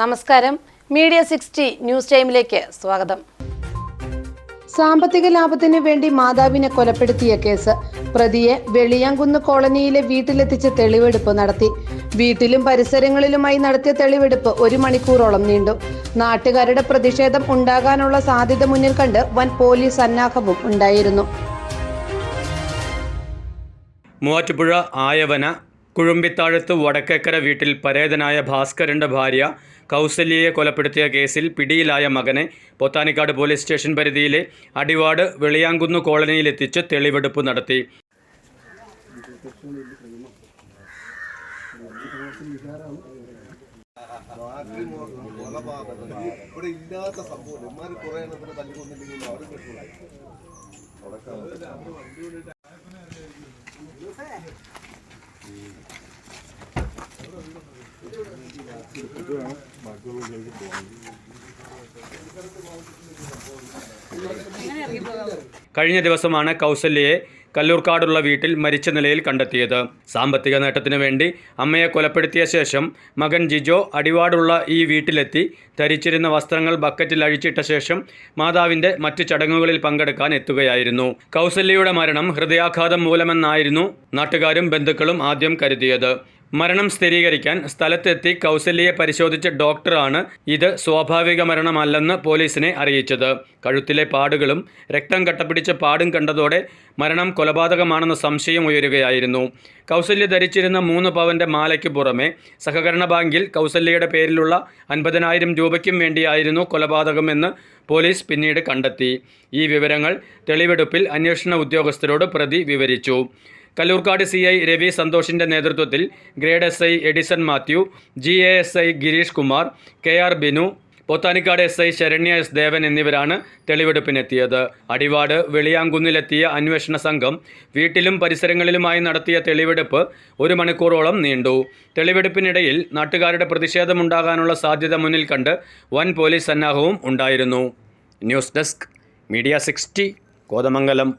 നമസ്കാരം. Media sixty news ടൈമിലേക്ക് സ്വാഗതം. സാമ്പത്തിക ലാഭത്തിന് വേണ്ടി മാതാവിനെ കൊലപ്പെടുത്തിയ കേസ്. പ്രതിയെ വെളിയാങ്കുന്ന് കോളനിയിലെ വീട്ടിലെത്തിച്ച് തെളിവെടുപ്പ് നടത്തി. വീട്ടിലും പരിസരങ്ങളിലുമായി നടത്തിയ തെളിവെടുപ്പ് ഒരു മണിക്കൂറോളം നീണ്ടു. നാട്ടുകാരുടെ പ്രതിഷേധം ഉണ്ടാകാനുള്ള സാധ്യത മുന്നിൽ കണ്ട് വൻ പോലീസ് സന്നാഹവും ഉണ്ടായിരുന്നു. മൂവാറ്റുപുഴ ആയവന കുഴുമ്പിത്താഴത്ത് വടക്കേക്കര വീട്ടിൽ പരേതനായ ഭാസ്കരന്റെ ഭാര്യ കൗസല്യയെ കൊലപ്പെടുത്തിയ കേസിൽ പിടിയിലായ മകനെ പൊത്താനിക്കാട് പോലീസ് സ്റ്റേഷൻ പരിധിയിലെ അടിവാട് വെളിയാങ്കുന്ന് കോളനിയിലെത്തിച്ച് തെളിവെടുപ്പ് നടത്തി. ഇവിടെ സംഭവം കഴിഞ്ഞ ദിവസമാണ് കൗസല്യയെ കല്ലൂർക്കാടുള്ള വീട്ടിൽ മരിച്ച നിലയിൽ കണ്ടെത്തിയത്. സാമ്പത്തിക നേട്ടത്തിനു വേണ്ടി അമ്മയെ കൊലപ്പെടുത്തിയ ശേഷം മകൻ ജിജോ അടിവാടുള്ള ഈ വീട്ടിലെത്തി ധരിച്ചിരുന്ന വസ്ത്രങ്ങൾ ബക്കറ്റിൽ അഴിച്ചിട്ട ശേഷം മാതാവിന്റെ മറ്റു ചടങ്ങുകളിൽ പങ്കെടുക്കാൻ എത്തുകയായിരുന്നു. കൗസല്യയുടെ മരണം ഹൃദയാഘാതം മൂലമെന്നായിരുന്നു നാട്ടുകാരും ബന്ധുക്കളും ആദ്യം കരുതിയത്. മരണം സ്ഥിരീകരിക്കാൻ സ്ഥലത്തെത്തി കൗസല്യയെ പരിശോധിച്ച ഡോക്ടറാണ് ഇത് സ്വാഭാവിക മരണമല്ലെന്ന് പോലീസിനെ അറിയിച്ചത്. കഴുത്തിലെ പാടുകളും രക്തം കട്ടപിടിച്ച പാടും കണ്ടതോടെ മരണം കൊലപാതകമാണെന്ന സംശയം ഉയരുകയായിരുന്നു. കൗസല്യ ധരിച്ചിരുന്ന മൂന്ന് പവന്റെ മാലയ്ക്ക് പുറമെ സഹകരണ ബാങ്കിൽ കൗസല്യയുടെ പേരിലുള്ള അൻപതിനായിരം രൂപയ്ക്കും വേണ്ടിയായിരുന്നു കൊലപാതകമെന്ന് പോലീസ് പിന്നീട് കണ്ടെത്തി. ഈ വിവരങ്ങൾ തെളിവെടുപ്പിൽ അന്വേഷണ ഉദ്യോഗസ്ഥരോട് പ്രതി വിവരിച്ചു. കല്ലൂർക്കാട് സി ഐ രവി സന്തോഷിന്റെ നേതൃത്വത്തിൽ grade S I Edison Mathew G A S I Girish Kumar K R Binu Pothanikkad S I Saranya S Devan എന്നിവരാണ് തെളിവെടുപ്പിനെത്തിയത്. അടിവാട് വെളിയാങ്കുന്നിലെത്തിയ അന്വേഷണ സംഘം വീട്ടിലും പരിസരങ്ങളിലുമായി നടത്തിയ തെളിവെടുപ്പ് ഒരു മണിക്കൂറോളം നീണ്ടു. തെളിവെടുപ്പിനിടയിൽ നാട്ടുകാരുടെ പ്രതിഷേധമുണ്ടാകാനുള്ള സാധ്യത മുന്നിൽ കണ്ട് വൻ പോലീസ് സന്നാഹവും ഉണ്ടായിരുന്നു. News desk media sixty Kothamangalam.